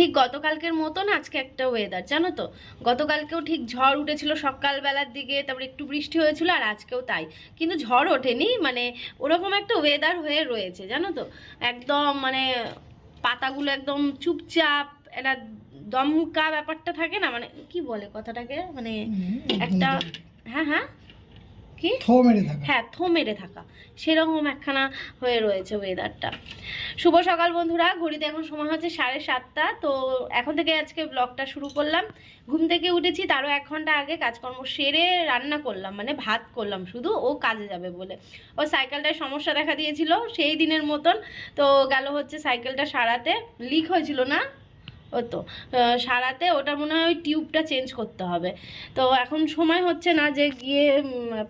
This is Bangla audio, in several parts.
ঠিক গতকালকের মতন আজকে একটা ওয়েদার জানো তো? গতকালকেও ঠিক ঝড় উঠেছিল সকালবেলার দিকে তারপর একটু বৃষ্টি হয়েছিল আর আজকেও তাই। কিন্তু ঝড় ওঠেনি মানে ওরকম একটা ওয়েদার হয়ে রয়েছে জানো তো? একদম মানে পাতাগুলো একদম চুপচাপ একটা দমকা ব্যাপারটা থাকে না মানে কি বলে কথাটাকে? মানে একটা হ্যাঁ হ্যাঁ? কি? থো মেরে থাকা। হ্যাঁ থো মেরে থাকা। সেরকম একখানা হয়ে রয়েছে ওয়েদারটা শুভ সকাল বন্ধুরা ঘড়িতে এখন সময় হচ্ছে সাড়ে সাতটা। তো এখন থেকে আজকে ব্লগটা শুরু করলাম। ঘুম থেকে উঠেছি তারও এক ঘণ্টা আগে কাজকর্ম সেরে রান্না করলাম মানে ভাত করলাম শুধু ও কাজে যাবে বলে। ও সাইকেলটায় সমস্যা দেখা দিয়েছিল সেই দিনের মতন। তো গেল হচ্ছে সাইকেলটা সারাতে। লিক হয়েছিল না? ও তো সারাতে ওটা মনে হয় ওই টিউবটা চেঞ্জ করতে হবে। তো এখন সময় হচ্ছে না যে গিয়ে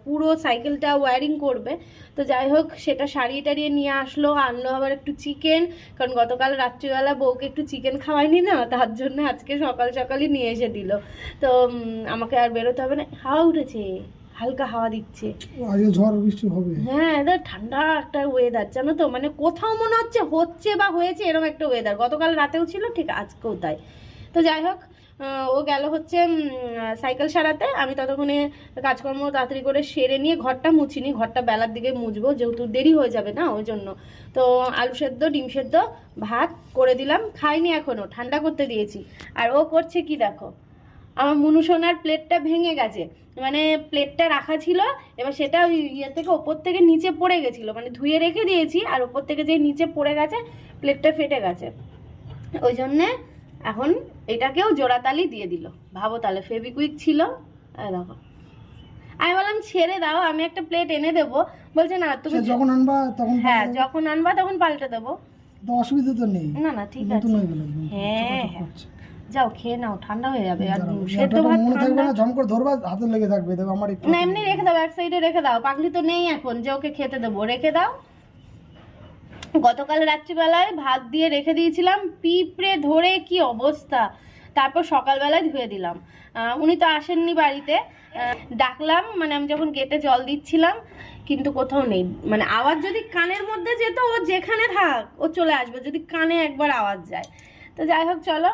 পুরো সাইকেলটা ওয়্যারিং করবে। তো যাই হোক, সেটা সারিয়ে টারিয়ে নিয়ে আসলো, আনলো আবার একটু চিকেন, কারণ গতকাল রাত্রিবেলা বউকে একটু চিকেন খাওয়াইনি না, তার জন্য আজকে সকাল সকালই নিয়ে এসে দিল। তো আমাকে আর বেরোতে হবে না। হাওয়া উঠেছে। হালকা হাওয়া দিচ্ছে। আজকে ঝড় বৃষ্টি হবে। হ্যাঁ এদের ঠান্ডা একটা ওয়েদার জানো তো? মানে কোথাও মনে হচ্ছে হচ্ছে বা হয়েছে এরকম একটা ওয়েদার গতকাল রাতেও ছিল ঠিক আজকেও তাই। তো যাই হোক ও গেল হচ্ছে সাইকেল সারাতে। আমি ততক্ষণে কাজকর্ম তাড়াতাড়ি করে সেরে নিয়ে ঘরটা মুছিনি। ঘরটা বেলার দিকে মুছবো যেহেতু দেরি হয়ে যাবে না ওই জন্য। তো আলু সেদ্ধ ডিম সেদ্ধ ভাত করে দিলাম। খাইনি এখনও ঠান্ডা করতে দিয়েছি। আর ও করছে কি দেখো? আমার মুনুসোনার প্লেটটা ভেঙে গেছে। মানে প্লেটটা রাখা ছিল এবার সেটা ওই ইয়ে থেকে ওপর থেকে নিচে পড়ে গেছিল। মানে ধুয়ে রেখে দিয়েছি আর ওপর থেকে যে নিচে পড়ে গেছে প্লেটটা ফেটে গেছে। ওই জন্যে এখন এটাকেও জোড়াতালি দিয়ে দিল। ভাবো তাহলে ফেবিকুইক ছিল। দেখো। আমি বললাম ছেড়ে দাও আমি একটা প্লেট এনে দেবো। বলছে না তুমি যখন আনবা তখন হ্যাঁ যখন আনবা তখন পাল্টে দেবো। অসুবিধা তো নেই। না না ঠিক আছে। হয়ে। হ্যাঁ। যাও খেয়ে নাও ঠান্ডা হয়ে যাবে। আর সেদ্ধ ভাত ঠান্ডা না ঝম করে ধরবা হাতে লেগে থাকবে দেখো আমার একটু না এমনি রেখে দাও এক সাইডে রেখে দাও পাগলি তো নেই এখন যে ওকে খেতে দেবো রেখে দাও। গতকাল রাত্রিবেলায় ভাত দিয়ে রেখে দিয়েছিলাম পিঁপড়ে ধরে কি অবস্থা? তারপর সকালবেলায় ধুয়ে দিলাম। আহ, উনি তো আসেননি বাড়িতে। ডাকলাম মানে আমি যখন গেটে জল দিচ্ছিলাম কিন্তু কোথাও নেই। মানে আওয়াজ যদি কানের মধ্যে যেত ও যেখানে থাক ও চলে আসবে যদি কানে একবার আওয়াজ যায়। তো যাই হোক চলো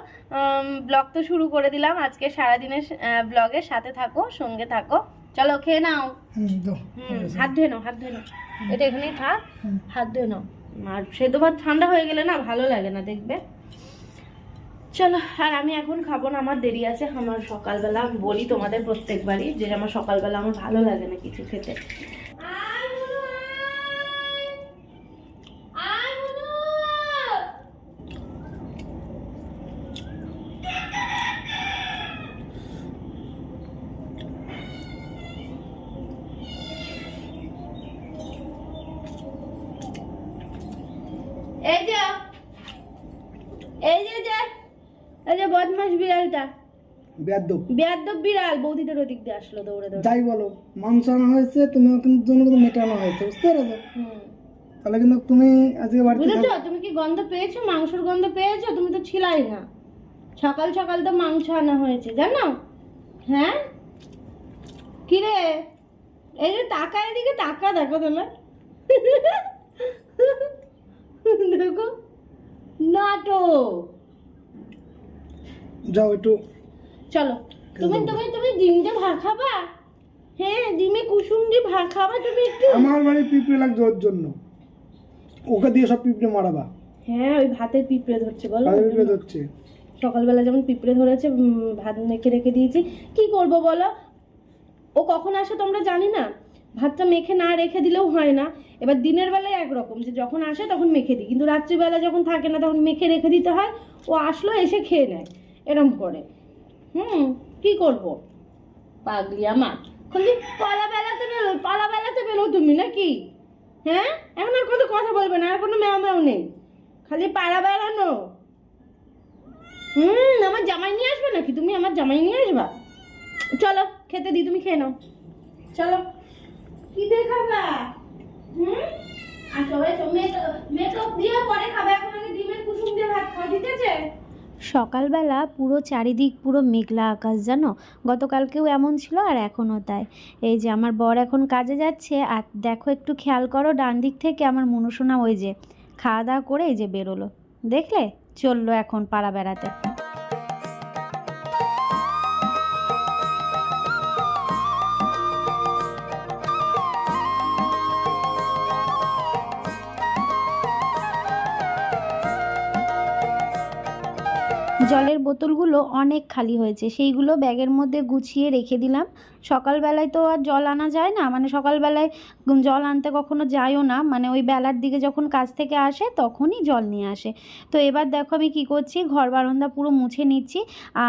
ব্লগ তো শুরু করে দিলাম। আজকে সারাদিনের ব্লগের সাথে থাকো সঙ্গে থাকো। চলো খেয়ে নাও। হাত ধুয়ে নাও হাত ধুয়ে নাও। এটা এখানেই থাক হাত ধুয়ে নাও। আর সেদ্ধ ভাত ঠান্ডা হয়ে গেলে না ভালো লাগে না দেখবে? চলো আর আমি এখন খাব না আমার দেরি আছে। আমার সকালবেলা আমি বলি তোমাদের প্রত্যেকবারই যে আমার সকালবেলা আমার ভালো লাগে না কিছু খেতে। এই যে এই যে যে এই যে বদমাস বিড়ালটা। বেদ্য বেয়াদব বিড়াল বৌদিদের ওদিক দিয়ে আসলো দৌড়ে দৌড়ে। যাই বলো মাংস আনা হয়েছে তুমি কিন্তু জন্য কিন্তু মেটানো হয়েছে বুঝতে পেরেছ? তাহলে কিন্তু তুমি আজকে বাড়িতে বুঝেছ? তুমি কি গন্ধ পেয়েছ? মাংসের গন্ধ পেয়েছ? তুমি তো ছিলাই না। সকাল সকাল তো মাংস আনা হয়েছে জানো? হ্যাঁ? কি রে? এই যে টাকা এদিকে টাকা দেখো তোমার। দেখো নাটক। যাও একটু। চলো তুমি তুমি তুমি ডিমটা ভাত খাবা? হ্যাঁ ডিমে কুসুম দিয়ে ভাত খাবা তুমি একটু আমার বাড়ি পিঁপড়ে লাগছে ওর জন্য। ওকে দিয়ে সব পিঁপড়ে মারাবা। হ্যাঁ ওই ভাতের পিঁপড়ে ধরছে বলো। পিঁপড়ে ধরছে। সকালবেলা যেমন পিঁপড়ে ধরেছে ভাত মেখে রেখে দিয়েছি। কি করব বলো? ও কখন আসে তোমরা জানি না। ভাতটা মেখে না রেখে দিলেও হয় না। এবার দিনের বেলায় একরকম, যে যখন আসে তখন মেখে দিই। কিন্তু রাত্রিবেলা যখন থাকে না তখন মেখে রেখে দিতে হয়, ও আসলো এসে খেয়ে নেয়, এরম করে। হুম, কি করব? পাগলি আমার। খালি পালা বেলাতে বেরো পালা বেলাতে বেরো তুমি নাকি? হ্যাঁ? এখন আর কত কথা বলবে না, আর কোনো ম্যাও ম্যাও নেই। খালি পাড়া বেড়ানো। হুম, আমার জামাই নিয়ে আসবে নাকি? তুমি আমার জামাই নিয়ে আসবা? চলো, খেতে দিই তুমি খেয়ে নাও। চলো। কি দেখাবা? হুম? আসো এসো মেকআপ দিয়ে পরে খাবে, এখন আগে ডিমের কুসুম দিয়ে ভাত ঠিক আছে? সকালবেলা পুরো চারিদিক পুরো মেঘলা আকাশ, জানো? গতকালকেও এমন ছিল আর এখনও তাই। এই যে আমার বর এখন কাজে যাচ্ছে, আর দেখো একটু খেয়াল করো, ডান দিক থেকে আমার মনুসোনা ওই যে খাওয়া দাওয়া করে এই যে বেরোলো। দেখলে? চলল এখন পাড়া বেড়াতে। জলের বোতলগুলো অনেক খালি হয়েছে সেইগুলো ব্যাগের মধ্যে গুছিয়ে রেখে দিলাম। সকালবেলায় তো আর জল আনা যায় না। মানে সকালবেলায় জল আনতে কখনো যায়ও না। মানে ওই বেলার দিকে যখন কাজ থেকে আসে, তখনই জল নিয়ে আসে। তো এবার দেখো আমি কি করছি, ঘর বারান্দা পুরো মুছে নিচ্ছি।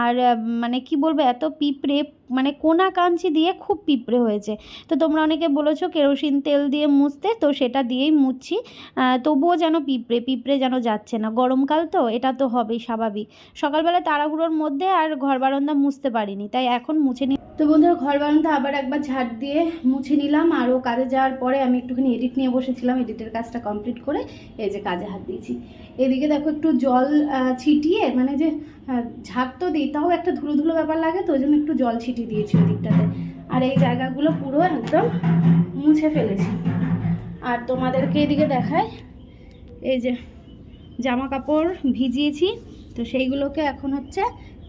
আর মানে কি বলব, এত পিঁপড়ে মানে কোনা কাঞ্চি দিয়ে খুব পিঁপড়ে হয়েছে। তো তোমরা অনেকে বলেছ কেরোসিন তেল দিয়ে মুছতে, তো সেটা দিয়েই মুছছি। তবুও যেন পিঁপড়ে পিঁপড়ে যেন যাচ্ছে না। গরমকাল তো, এটা তো হবেই স্বাভাবিক। সকালবেলা তাড়াহুড়োর মধ্যে আর ঘর বারান্দা মুছতে পারিনি, তাই এখন মুছে নি তো বন্ধুরা, ঘর বারান্দা আবার একবার ঝাড় দিয়ে মুছে নিলাম, আর ও কাজে যাওয়ার পরে আমি একটুখানি এডিট নিয়ে বসেছিলাম এডিটের কাজটা কমপ্লিট করে এই যে কাজে হাত দিয়েছি। এদিকে দেখো একটু জল ছিটিয়ে মানে যে ঝাড় তো দিই, তাও একটা ধুলো ধুলো ব্যাপার লাগে তো ওই জন্য একটু জল ছিটিয়ে দিয়েছি ওই দিকটাতে আর এই জায়গাগুলো পুরো একদম মুছে ফেলেছি। আর তোমাদেরকে এদিকে দেখায় এই যে জামা কাপড় ভিজিয়েছি, তো সেইগুলোকে এখন হচ্ছে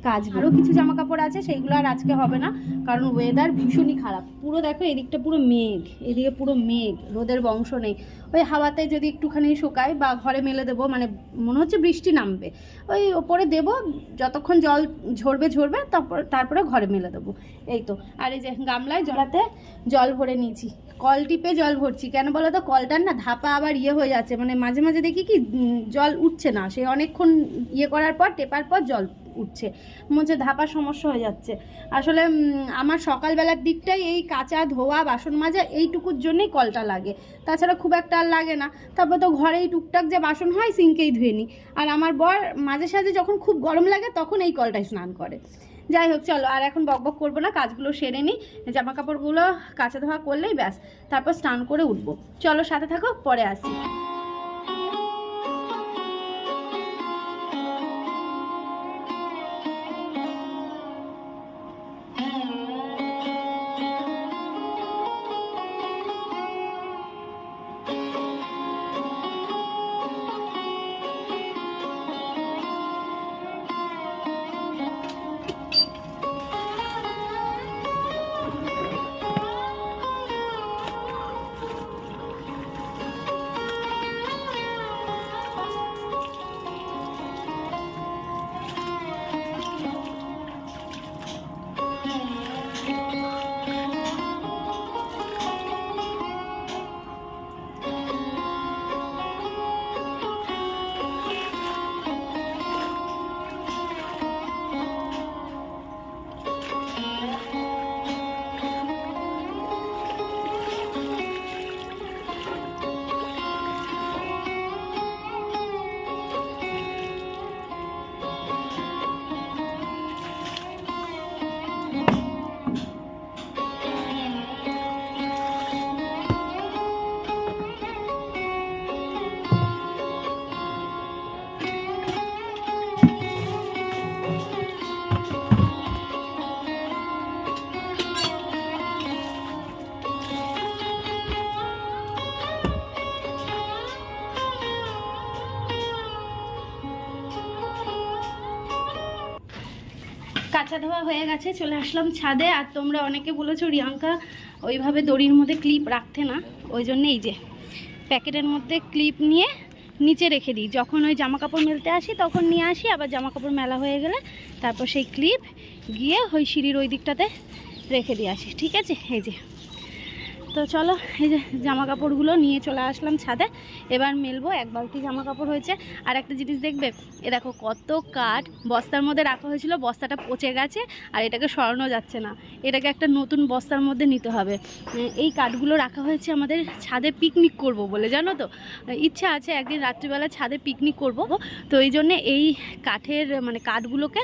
কাজ আরও কিছু জামা কাপড় আছে সেইগুলো আর আজকে হবে না, কারণ ওয়েদার ভীষণই খারাপ। পুরো দেখো, এদিকটা পুরো মেঘ, এদিকে পুরো মেঘ, রোদের বংশ নেই। ওই হাওয়াতে যদি একটুখানি শুকায় বা ঘরে মেলে দেবো মানে মনে হচ্ছে বৃষ্টি নামবে, ওই ওপরে দেবো, যতক্ষণ জল ঝরবে ঝরবে, তারপর, তারপরে ঘরে মেলে দেবো। এই তো, আর এই যে গামলায় জলাতে জল ভরে নিয়েছি। কল টিপে জল ভরছি, কেন বলো তো? কলটার না ধাপা আবার ইয়ে হয়ে যাচ্ছে মানে মাঝে মাঝে দেখি কি জল উঠছে না। সে অনেকক্ষণ ইয়ে করার পর, টেপার পর জল উঠছে। মনে ধাপা সমস্যা হয়ে যাচ্ছে। আসলে আমার সকালবেলার দিকটাই এই কাঁচা ধোয়া, বাসন মাজা এইটুকুর জন্যই কলটা লাগে। তাছাড়া খুব একটা আর লাগে না। তারপর তো ঘরেই টুকটাক যে বাসন হয়, সিঙ্কেই ধুয়ে নিই। আর আমার বর মাঝে সাঝে যখন খুব গরম লাগে, তখন এই কলটায় স্নান করে। যাই হোক, চলো, আর এখন বক বক করব না, কাজগুলো সেরে নিই। জামা কাপড়গুলো কাঁচা ধোয়া করলেই ব্যাস, তারপর স্নান করে উঠবো। চলো, সাথে থাকো, পরে আসি ধোয়া হয়ে গেছে, চলে আসলাম ছাদে। আর তোমরা অনেকে বলেছ, রিয়াঙ্কা, ওইভাবে দড়ির মধ্যে ক্লিপ রাখতে না। ওই জন্য এই যে, প্যাকেটের মধ্যে ক্লিপ নিয়ে নিচে রেখে দিই। যখন ওই জামা কাপড় মেলতে আসি, তখন নিয়ে আসি, আবার জামা কাপড় মেলা হয়ে গেলে তারপর সেই ক্লিপ গিয়ে ওই সিঁড়ির ওই দিকটাতে রেখে দিয়ে আসি। ঠিক আছে? এই যে। তো চলো, এই যে জামা কাপড়গুলো নিয়ে চলে আসলাম ছাদে। এবার মেলবো, এক বালতি জামা কাপড় হয়েছে। আর একটা জিনিস দেখবে, এ দেখো কত কাঠ। বস্তার মধ্যে রাখা হয়েছিল, বস্তাটা পচে গেছে, আর এটাকে সরানো যাচ্ছে না। এটাকে একটা নতুন বস্তার মধ্যে নিতে হবে। এই কাঠগুলো রাখা হয়েছে আমাদের ছাদে পিকনিক করব বলে, জানো তো? ইচ্ছা আছে একদিন রাত্রিবেলা ছাদে পিকনিক করব। তো এই জন্যে এই কাঠের মানে কাঠগুলোকে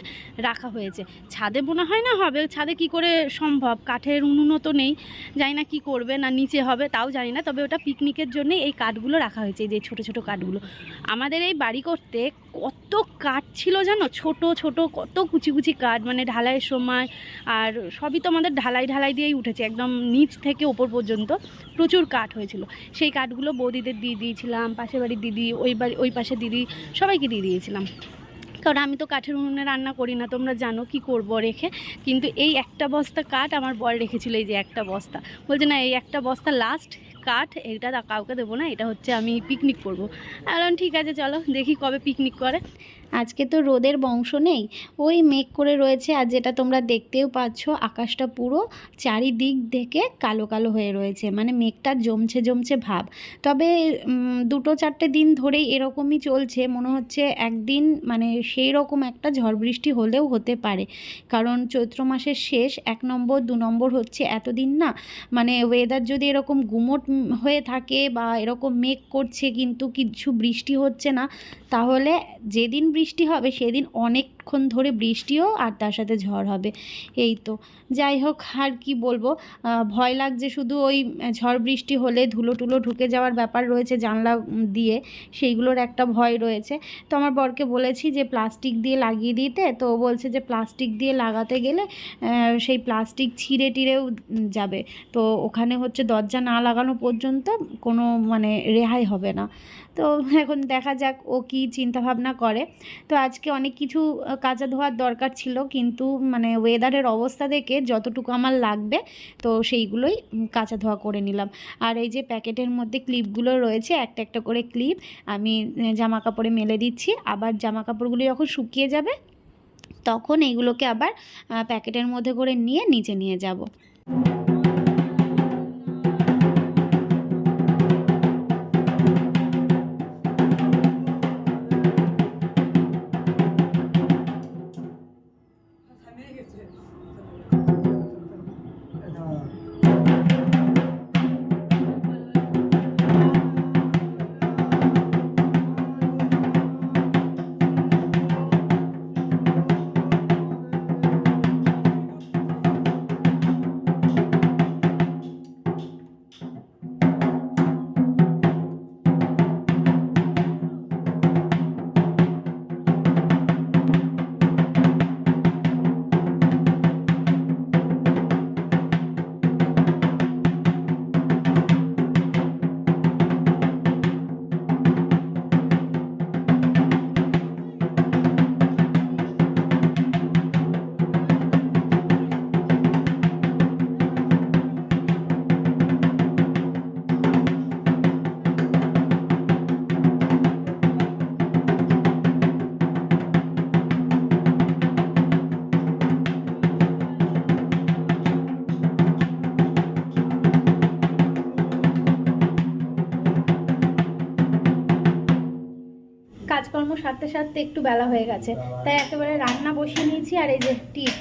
রাখা হয়েছে। ছাদে মনে হয় না হবে, ছাদে কি করে সম্ভব? কাঠের উনুনও তো নেই, জানি না কি করবে না, নিচে হবে, তাও জানি না। তবে ওটা পিকনিকের জন্য এই কাঠগুলো রাখা হয়েছে যে ছোট ছোট কাঠগুলো। আমাদের এই বাড়ি করতে কত কাঠ ছিল জানো? ছোট ছোট, কত কুচি কুচি কাঠ মানে ঢালাইয়ের সময়। আর সবই তো আমাদের ঢালাই ঢালাই দিয়েই উঠেছে, একদম নিচ থেকে ওপর পর্যন্ত প্রচুর কাঠ হয়েছিল। সেই কাঠগুলো বৌদিদের দিয়ে দিয়েছিলাম, পাশের বাড়ির দিদি, ওই বাড়ি, ওই পাশে দিদি, সবাইকে দিয়ে দিয়েছিলাম। কারণ আমি তো কাঠের উনুনে রান্না করি না, তোমরা জানো কি করব রেখে। কিন্তু এই একটা বস্তা কাঠ আমার বর রেখেছিল, এই যে একটা বস্তা। বলছে, না, এই একটা বস্তা লাস্ট কাঠ, এটা কাউকে দেবো না, এটা হচ্ছে আমি পিকনিক করব। বললাম, ঠিক আছে, চলো, দেখি কবে পিকনিক করে। আজকে তো রোদের বংশ নেই, ওই মেঘ করে রয়েছে আর যেটা তোমরা দেখতেও পাচ্ছ, আকাশটা পুরো চারিদিক থেকে কালো কালো হয়ে রয়েছে মানে মেঘটা জমছে জমছে ভাব। তবে দুটো চারটে দিন ধরেই এরকমই চলছে, মনে হচ্ছে একদিন মানে সেই রকম একটা ঝড় বৃষ্টি হলেও হতে পারে। কারণ চৈত্র মাসের শেষ, এক নম্বর, দু নম্বর হচ্ছে এতদিন না মানে ওয়েদার যদি এরকম গুমট হয়ে থাকে বা এরকম মেঘ করছে কিন্তু কিছু বৃষ্টি হচ্ছে না, তাহলে যেদিন বৃষ্টি হবে সেদিন অনেকক্ষণ ধরে বৃষ্টিও আর তার সাথে ঝড় হবে। এই তো। যাই হোক, আর কি বলব? ভয় লাগছে শুধু ওই ঝড় বৃষ্টি হলে ধুলো টুলো ঢুকে যাওয়ার ব্যাপার রয়েছে জানলা দিয়ে। সেইগুলোর একটা ভয় রয়েছে। তো আমার বরকে বলেছি যে প্লাস্টিক দিয়ে লাগিয়ে দিতে। তো ও বলছে যে প্লাস্টিক দিয়ে লাগাতে গেলে সেই প্লাস্টিক ছিঁড়ে টিড়েও যাবে। তো ওখানে হচ্ছে দরজা না লাগানো পর্যন্ত কোনো মানে রেহাই হবে না। তো এখন দেখা যাক ও কি চিন্তা ভাবনা করে। তো আজকে অনেক কিছু কাচা ধোয়ার দরকার ছিল, কিন্তু মানে ওয়েদারের অবস্থা দেখে যতটুকু আমার লাগবে, তো সেইগুলোই কাচা ধোয়া করে নিলাম। আর এই যে প্যাকেটের মধ্যে ক্লিপগুলো রয়েছে, একটা একটা করে ক্লিপ আমি জামা কাপড়ে মেলে দিচ্ছি। আবার জামা কাপড়গুলো যখন শুকিয়ে যাবে, তখন এইগুলোকে আবার প্যাকেটের মধ্যে করে নিয়ে নিচে নিয়ে যাব। কাজকর্ম সারতে সারতে একটু বেলা হয়ে গেছে। তাই একেবারে রান্না বসিয়ে নিয়েছি আর এই যে টিপ,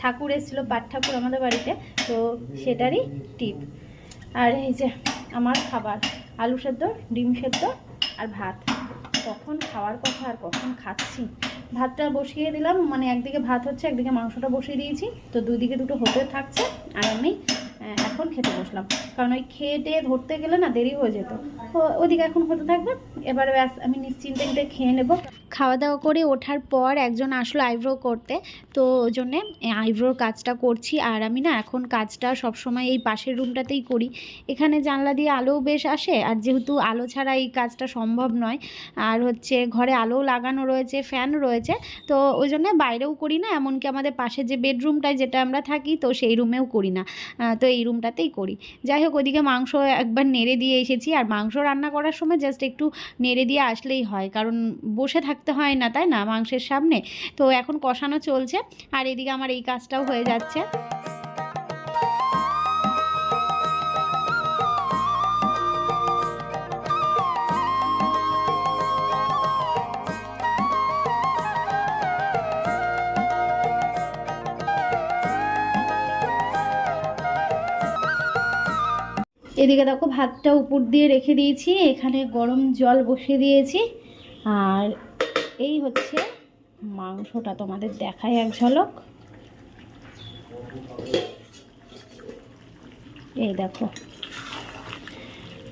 ঠাকুর এসেছিল, পাট ঠাকুর আমাদের বাড়িতে, তো সেটারই টিপ। আর এই যে আমার খাবার, আলু সেদ্ধ, ডিম সেদ্ধ আর ভাত। কখন খাওয়ার কথা আর কখন খাচ্ছি? ভাতটা বসিয়ে দিলাম মানে একদিকে ভাত হচ্ছে, একদিকে মাংসটা বসিয়ে দিয়েছি। তো দুদিকে দুটো হতে থাকছে, আর আমি এখন খেতে বসলাম। কারণ ওই খেয়ে ধরতে গেলে না দেরি হয়ে যেত। তো ওদিকে এখন হতে থাকবে। এবারে ব্যাস, আমি নিশ্চিন্তে খেয়ে নেব। খাওয়া দাওয়া করে ওঠার পর একজন আসলো আইব্রো করতে। তো ওই জন্যে আইব্রোর কাজটা করছি। আর আমি না এখন কাজটা সবসময় এই পাশের রুমটাতেই করি। এখানে জানলা দিয়ে আলোও বেশ আসে। আর যেহেতু আলো ছাড়া এই কাজটা সম্ভব নয়, আর হচ্ছে ঘরে আলোও লাগানো রয়েছে, ফ্যান রয়েছে, তো ওই জন্য বাইরেও করি না। এমনকি আমাদের পাশে যে বেডরুমটায় যেটা আমরা থাকি, তো সেই রুমেও করি না। তো এই রুমটাতেই করি। যাই হোক ওদিকে মাংস একবার নেড়ে দিয়ে এসেছি। আর মাংস রান্না করার সময় জাস্ট একটু নেড়ে দিয়ে আসলেই হয়। কারণ বসে থাকতে হয় না, তাই না? মাংসের সামনে। তো এখন কষানো চলছে। আর এদিকে আমার এই কাজটাও হয়ে যাচ্ছে। এদিকে দেখো ভাতটা উপর দিয়ে রেখে দিয়েছি, এখানে গরম জল বসিয়ে দিয়েছি। আর এই হচ্ছে মাংসটা তোমাদের দেখায় এক ঝলক। এই দেখো,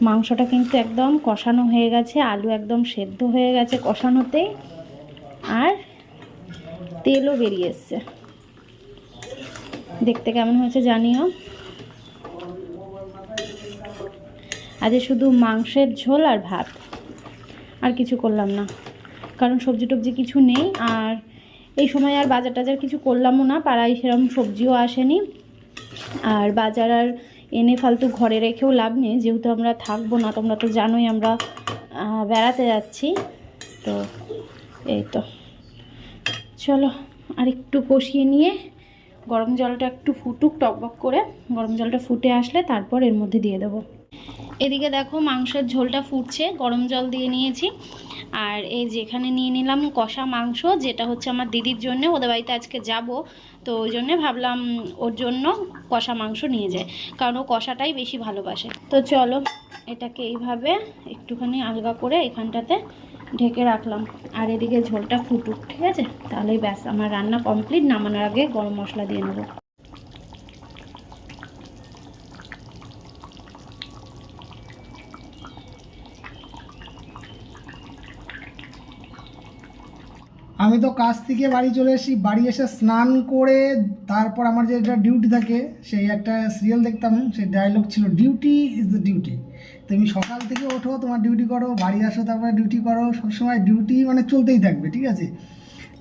মাংসটা কিন্তু একদম কষানো হয়ে গেছে, আলু একদম সেদ্ধ হয়ে গেছে কষানোতেই। আর তেলও বেরিয়ে এসছে। দেখতে কেমন হয়েছে জানিও। আজকে শুধু মাংসের ঝোল আর ভাত। আর কিছু করলাম না। কারণ সবজি টবজি কিছু নেই। আর এই সময় আর বাজার টাজার কিছু করলামও না। পাড়ায় সেরকম সবজিও আসেনি। আর বাজার আর এনে ফালতু ঘরে রেখেও লাভ নেই। যেহেতু আমরা থাকব না, তোমরা তো জানোই আমরা বেড়াতে যাচ্ছি। তো এই তো। চলো আর একটু কষিয়ে নিয়ে গরম জলটা একটু ফুটুক টকবক করে। গরম জলটা ফুটে আসলে তারপর এর মধ্যে দিয়ে দেবো। এদিকে দেখো মাংসের ঝোলটা ফুটছে, গরম জল দিয়ে নিয়েছি। আর এই যেখানে নিয়ে নিলাম কষা মাংস, যেটা হচ্ছে আমার দিদির জন্য, ওদের বাড়িতে আজকে যাব, তো ওই জন্যে ভাবলাম ওর জন্য কষা মাংস নিয়ে যায় কারণ ও কষাটাই বেশি ভালোবাসে। তো চলো, এটাকে এইভাবে একটুখানি আলগা করে এখানটাতে ঢেকে রাখলাম। আর এদিকে ঝোলটা ফুটুক, ঠিক আছে? তাহলেই ব্যাস, আমার রান্না কমপ্লিট, নামানোর আগে গরম মশলা দিয়ে নেব। আমি তো কাজ থেকে বাড়ি চলে এসেছি, বাড়ি এসে স্নান করে তারপর আমার যে একটা ডিউটি থাকে, সেই একটা সিরিয়াল দেখতাম, সেই ডায়লগ ছিল ডিউটি ইজ দ্য ডিউটি তুমি সকাল থেকে ওঠো, তোমার ডিউটি করো, বাড়ি আসো, তারপরে ডিউটি করো, সবসময় ডিউটি মানে চলতেই থাকবে, ঠিক আছে?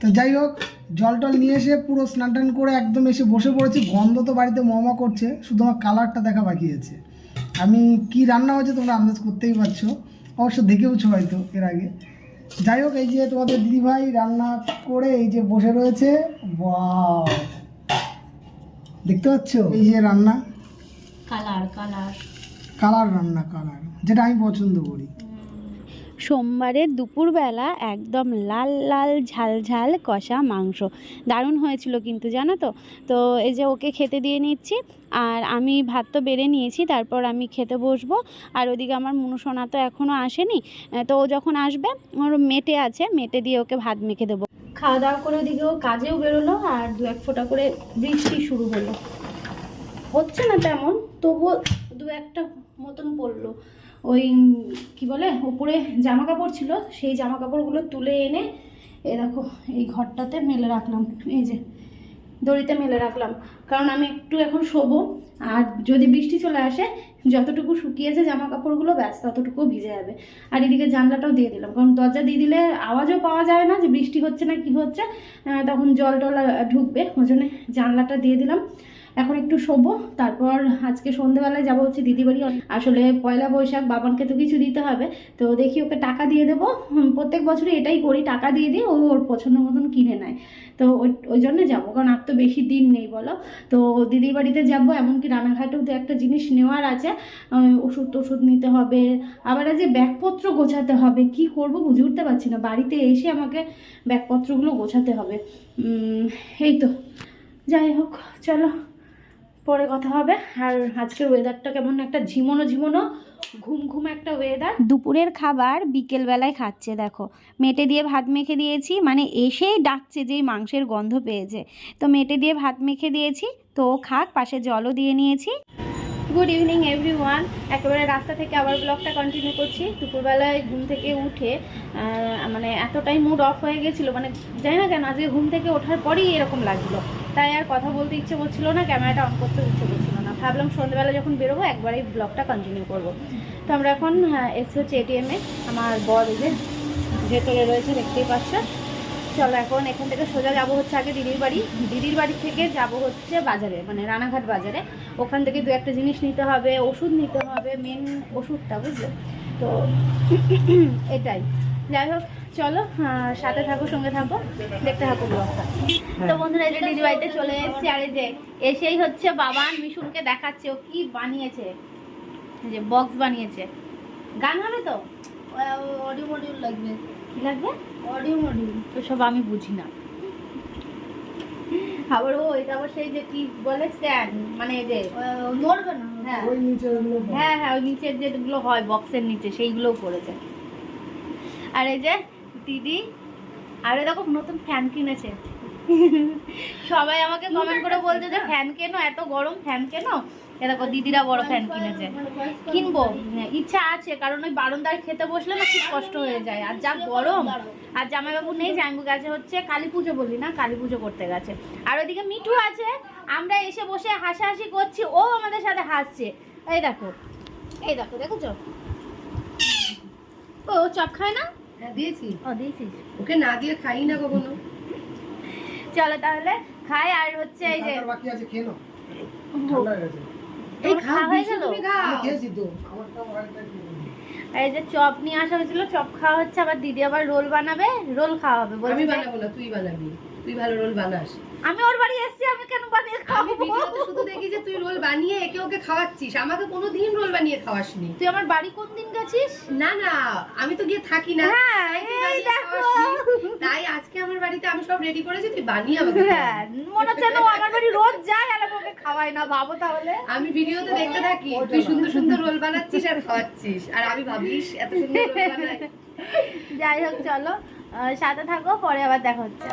তো যাই হোক, জল টল নিয়ে এসে পুরো স্নান টান করে একদম এসে বসে পড়েছি, গন্ধ তো বাড়িতে মমা করছে, শুধু আমার কালারটা দেখা বাকি আছে। আমি কি রান্না হয়েছে তোমরা আন্দাজ করতেই পারছ, অবশ্য দেখেওছো হয়তো এর আগে। যাই হোক এই যে তোমাদের দিদিভাই রান্না করে এই যে বসে রয়েছে বাহ দেখতে পাচ্ছ? এই যে রান্না। Colour colour. কালার রান্না কালার যেটা আমি পছন্দ করি। সোমবারের দুপুরবেলা একদম লাল লাল, ঝাল ঝাল কষা মাংস। দারুণ হয়েছিল কিন্তু, জানো তো? তো এই যে ওকে খেতে দিয়ে নিচ্ছি, আর আমি ভাত তো বেড়ে নিয়েছি, তারপর আমি খেতে বসবো। আর ওদিকে আমার মুনুসোনা তো এখনও আসেনি, তো ও যখন আসবে, ওর মেটে আছে, মেটে দিয়ে ওকে ভাত মেখে দেবো। খাওয়া দাওয়া করে ওদিকে ও কাজেও বেরোলো, আর দু এক ফোঁটা করে বৃষ্টি শুরু হলো। হচ্ছে না তেমন, তবুও দু একটা মতন পড়ল। ওই কি বলে উপরে জামা কাপড় ছিল, সেই জামা কাপড়গুলো তুলে এনে, এ দেখো, এই ঘরটাতে মেলে রাখলাম, এই যে দড়িতে মেলে রাখলাম। কারণ আমি একটু এখন শোবো, আর যদি বৃষ্টি চলে আসে, যতটুকু শুকিয়েছে জামা কাপড়গুলো, ব্যাস ততটুকু ভিজে যাবে। আর এদিকে জানলাটাও দিয়ে দিলাম, কারণ দরজা দিয়ে দিলে আওয়াজও পাওয়া যায় না যে বৃষ্টি হচ্ছে না কি হচ্ছে তখন জল টল ঢুকবে, ওই জন্য জানলাটা দিয়ে দিলাম। এখন একটু শোবো, তারপর আজকে সন্ধ্যেবেলায় যাব হচ্ছে দিদি বাড়ি আসলে পয়লা বৈশাখ বাবানকে তো কিছু দিতে হবে, তো দেখি ওকে টাকা দিয়ে দেবো। প্রত্যেক বছরই এটাই করি, টাকা দিয়ে দিই ও ওর পছন্দ মতন কিনে নেয়। তো ওই- জন্য যাব, কারণ আর তো বেশি দিন নেই বলো। তো দিদির বাড়িতে যাব, এমনকি রানাঘাটেও তো একটা জিনিস নেওয়ার আছে ওষুধ টষুধ নিতে হবে, আবার যে ব্যাগপত্র গোছাতে হবে, কি করব বুঝে উঠতে পারছি না। বাড়িতে এসে আমাকে ব্যাগপত্রগুলো গোছাতে হবে। এই তো, যাই হোক, চলো। পরে কথা হবে। আর আজকের ওয়েদারটা কেমন? একটা ঝিমনো ঝিমোনো ঘুম ঘুম একটা ওয়েদার দুপুরের খাবার বিকেল বেলায় খাচ্ছে, দেখো। মেটে দিয়ে ভাত মেখে দিয়েছি মানে এসেই ডাকছে যে মাংসের গন্ধ পেয়েছে। তো মেটে দিয়ে ভাত মেখে দিয়েছি, তো খাক, পাশে জলও দিয়ে নিয়েছি। গুড ইভিনিং এভরি ওয়ান একেবারে রাস্তা থেকে আবার ব্লগটা কন্টিনিউ করছি। দুপুরবেলায় ঘুম থেকে উঠে মানে এতটাই মুড অফ হয়ে গেছিল মানে জানি না কেন, আজকে ঘুম থেকে ওঠার পরেই এরকম লাগছিল তাই আর কথা বলতে ইচ্ছে করছিল না ক্যামেরাটা অন করতে ইচ্ছে করছিল না। ভাবলাম সন্ধ্যেবেলা যখন বেরোবো, একবারেই ব্লগটা কন্টিনিউ করব। তো আমরা এখন এসে হচ্ছে এটিএমে আমার বর যে ভেতরে রয়েছে, দেখতেই পাচ্ছ। চলো এখন এখান থেকে সোজা যাব হচ্ছে আগে দিদির বাড়ি। দিদির বাড়ি থেকে যাব হচ্ছে বাজারে মানে রানাঘাট বাজারে। ওখান থেকে দু একটা জিনিস নিতে হবে ওষুধ নিতে হবে মেন ওষুধটা বুঝলে? তো এটাই। যাই হোক চলো সাথে থাকো সঙ্গে থাকো দেখতে থাকো ব্লগটা। তো বন্ধুরা এই যে দিদি বাড়িতে চলে এসেছি আর এই যে এসেই হচ্ছে বাবা মিশুনকে দেখাচ্ছে ও কি বানিয়েছে? যে বক্স বানিয়েছে। গান হবে তো? অডিও মডিউল লাগবে। কি লাগবে? অডিও মডিউল তো সব আমি বুঝি না। আবার ও এটা আবার সেই যে কি বলে স্ট্যান্ড মানে এই যে নড়বে না। হ্যাঁ। ওই নিচে হ্যাঁ। হ্যাঁ ওই নিচের যেগুলো হয় বক্সের নিচে সেইগুলোও করেছে আর এই যে দিদি আর দেখো নতুন ফ্যান কিনেছে। সবাই আমাকে কমেন্ট করে বলছে যে ফ্যান কেন এত গরম ফ্যান কেন? এ দেখো দিদিরা বড় ফ্যান কিনেছে। কিনবো? ইচ্ছা আছে কারণ ওই বারান্দায় খেতে বসলে না খুব কষ্ট হয়ে যায়। আর যা গরম আর জামাইবাবু নেই জামাইবাবু গেছে হচ্ছে কালী পুজো বলি না কালী পুজো করতে গেছে। আর ওইদিকে মিঠু আছে আমরা এসে বসে হাসাহাসি করছি ও আমাদের সাথে হাসছে। এই দেখো এই দেখো দেখেছ? ও চপ খায় না? হ্যাঁ দিয়েছি। ও দিয়েছিস ওকে না দিয়ে খাই না কখনো। চলো তাহলে খাই আর হচ্ছে এই যে বাকি আছে খেয়ে নাও। ঠান্ডা হয়ে গেছে। এই তোর খাও খাওয়া হয়ে গেল? তুমি খাও। আমি খেয়েছি তো। আমারটা অনেকটা খেয়ে নিয়েছি। আর এই যে চপ নিয়ে আসা হয়েছিল চপ খাওয়া হচ্ছে আবার দিদি আবার রোল বানাবে রোল খাওয়া হবে আমি বানাবো না তুই বানাবি। তুই ভালো রোল বানাস। আমি ওর বাড়ি এসেছি আমি কেন বানিয়ে আমি ভিডিওতে শুধু দেখি যে তুই রোল বানিয়ে একে ওকে খাওয়াচ্ছিস। আমাকে কোনোদিন রোল বানিয়ে খাওয়াসনি। তুই আমার বাড়ি কোন দিন গেছিস? না না আমি তো গিয়ে থাকি না। হ্যাঁ, তাই এই দেখো। তাই আজকে আমার বাড়িতে আমি সব রেডি করেছি তুই বানিয়ে আমাকে হ্যাঁ মনে হচ্ছে না আমার বাড়ি রোজ যায় আর খাওয়াই না ভাবো তাহলে? আমি ভিডিওতে দেখতে থাকি তুই সুন্দর সুন্দর রোল বানাচ্ছিস আর খাওয়াচ্ছিস। আর আমি ভাবিস এত সুন্দর রোল বানাই। যাই হোক চলো সাথে থাকো পরে আবার দেখা হচ্ছে।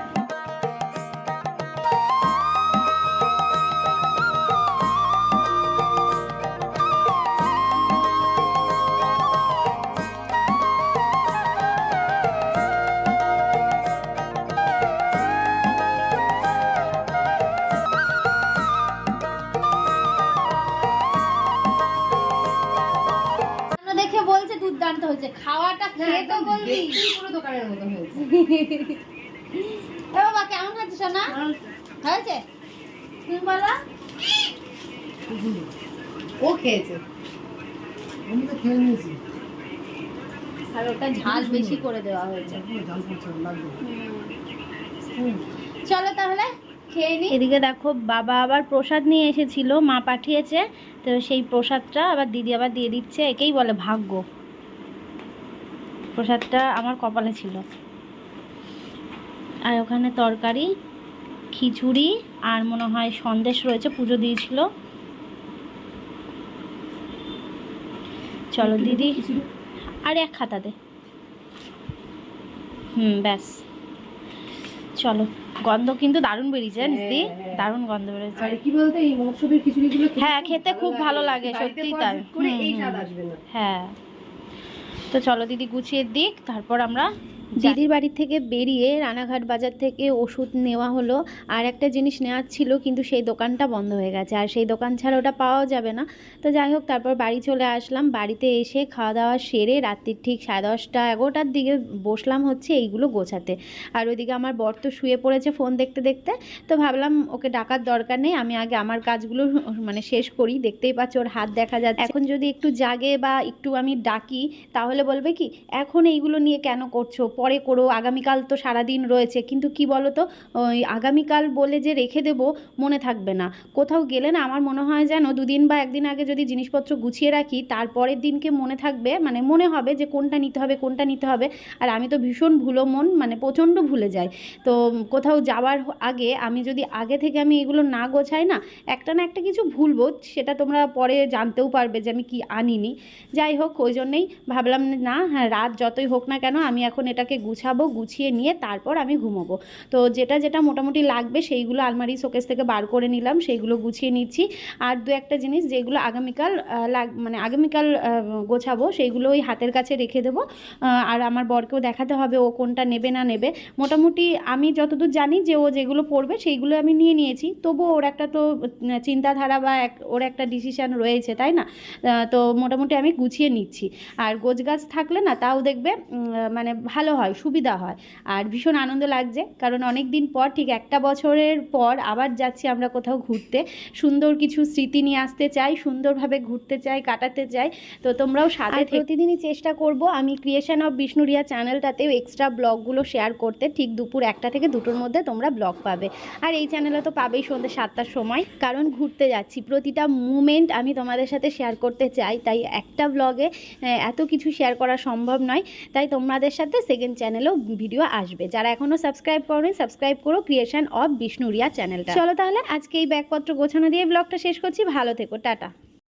হয়েছে। খাওয়াটা খেয়ে তো বলবি। পুরো দোকানের মতো হয়েছে। বাবা কেমন হয়েছে সোনা? হয়েছে? তুমি বলো। ও খেয়েছে। আমি তো খেয়ে নিয়েছি। আর ওটা ঝাল বেশি করে দেওয়া হয়েছে। চলো তাহলে খেয়ে নি। এদিকে দেখো বাবা আবার প্রসাদ নিয়ে এসেছিল মা পাঠিয়েছে। তো সেই প্রসাদটা আবার দিদি আবার দিয়ে দিচ্ছে একেই বলে ভাগ্য। প্রসাদটা আমার কপালে ছিল। আর ওখানে তরকারি খিচুড়ি আর মনে হয় সন্দেশ রয়েছে পুজো দিয়েছিল। চলো দিদি। আর এক খাতা দে। হুম ব্যাস। চলো গন্ধ কিন্তু দারুণ বেরিয়েছে জানিস দি? হ্যাঁ, হ্যাঁ। দারুণ গন্ধ বেরিয়েছে আর কি বলতে এই খিচুড়িগুলো হ্যাঁ, খেতে খুব ভালো লাগে, সত্যিই তাই। হ্যাঁ। তো চলো দিদি গুছিয়ে দিক তারপর আমরা দিদির বাড়ি থেকে বেরিয়ে রানাঘাট বাজার থেকে ওষুধ নেওয়া হলো, আর একটা জিনিস নেওয়ার ছিল, কিন্তু সেই দোকানটা বন্ধ হয়ে গেছে, আর সেই দোকান ছাড়া ওটা পাওয়া যাবে না। তো যাই হোক, তারপর বাড়ি চলে আসলাম, বাড়িতে এসে খাওয়া দাওয়া সেরে রাত্রির ঠিক সাড়ে দশটা, এগারোটার দিকে বসলাম হচ্ছে এইগুলো গোছাতে। আর ওইদিকে আমার বর তো শুয়ে পড়েছে ফোন দেখতে দেখতে, তো ভাবলাম ওকে ডাকার দরকার নেই, আমি আগে আমার কাজগুলো মানে শেষ করি, দেখতেই পাচ্ছ ওর হাত দেখা যাচ্ছে। এখন যদি একটু জাগে বা একটু আমি ডাকি, তাহলে বলবে কি, এখন এইগুলো নিয়ে কেন করছ? পরে করো, আগামীকাল তো সারাদিন রয়েছে। কিন্তু কি বলো তো ওই আগামীকাল বলে যে রেখে দেবো মনে থাকবে না। কোথাও গেলে না আমার মনে হয় যেন দুদিন বা একদিন আগে যদি জিনিসপত্র গুছিয়ে রাখি তারপরের দিনকে মনে থাকবে মানে মনে হবে যে কোনটা নিতে হবে, কোনটা নিতে হবে। আর আমি তো ভীষণ ভুলো মন মানে প্রচণ্ড ভুলে যাই। তো কোথাও যাওয়ার আগে আমি যদি আগে থেকে আমি এগুলো না গোছাই না, একটা না একটা কিছু ভুলবো, সেটা তোমরা পরে জানতেও পারবে যে আমি কি আনিনি। যাই হোক, ওই জন্যেই ভাবলাম না হ্যাঁ রাত যতই হোক না কেন, আমি এখন এটাকে গুছাবো, গুছিয়ে নিয়ে তারপর আমি ঘুমোবো। তো যেটা যেটা মোটামুটি লাগবে সেইগুলো আলমারি শোকেস থেকে বার করে নিলাম, সেইগুলো গুছিয়ে নিচ্ছি। আর দু একটা জিনিস যেগুলো আগামীকাল লাগ মানে আগামীকাল গোছাবো সেইগুলো ওই হাতের কাছে রেখে দেবো। আর আমার বরকেও দেখাতে হবে ও কোনটা নেবে না নেবে। মোটামুটি আমি যতদূর জানি যে ও যেগুলো পড়বে সেইগুলো আমি নিয়ে নিয়েছি। তবুও ওর একটা তো চিন্তাধারা বা এক, ওর একটা ডিসিশান রয়েছে, তাই না? তো মোটামুটি আমি গুছিয়ে নিচ্ছি। আর গোছ গাছ থাকলে না তাও দেখবে মানে ভালো হয় সুবিধা হয়। আর ভীষণ আনন্দ লাগছে কারণ অনেক দিন পর ঠিক একটা বছরের পর আবার যাচ্ছি আমরা কোথাও ঘুরতে। সুন্দর কিছু স্মৃতি নিয়ে আসতে চাই সুন্দরভাবে ঘুরতে চাই কাটাতে চাই। তো তোমরাও সাথে প্রতিদিনই চেষ্টা করব আমি ক্রিয়েশন অফ বিষ্ণুরিয়া চ্যানেলটাতেও এক্সট্রা ব্লগগুলো শেয়ার করতে। ঠিক দুপুর একটা থেকে দুটোর মধ্যে তোমরা ব্লগ পাবে। আর এই চ্যানেলে তো পাবেই সন্ধ্যে সাতটার সময়। কারণ ঘুরতে যাচ্ছি। প্রতিটা মুমেন্ট আমি তোমাদের সাথে শেয়ার করতে চাই। তাই একটা ব্লগে এত কিছু শেয়ার করা সম্ভব নয়। তাই তোমাদের সাথে সেকেন্ড চ্যানেলেও ভিডিও আসবে। যারা এখনও সাবস্ক্রাইব করেন সাবস্ক্রাইব করো ক্রিয়েশন অফ বিষ্ণুরিয়া চ্যানেলটা চলো তাহলে আজকে এই ব্যাগপত্র গোছানো দিয়ে ব্লগটা শেষ করছি। ভালো থেকো, টাটা।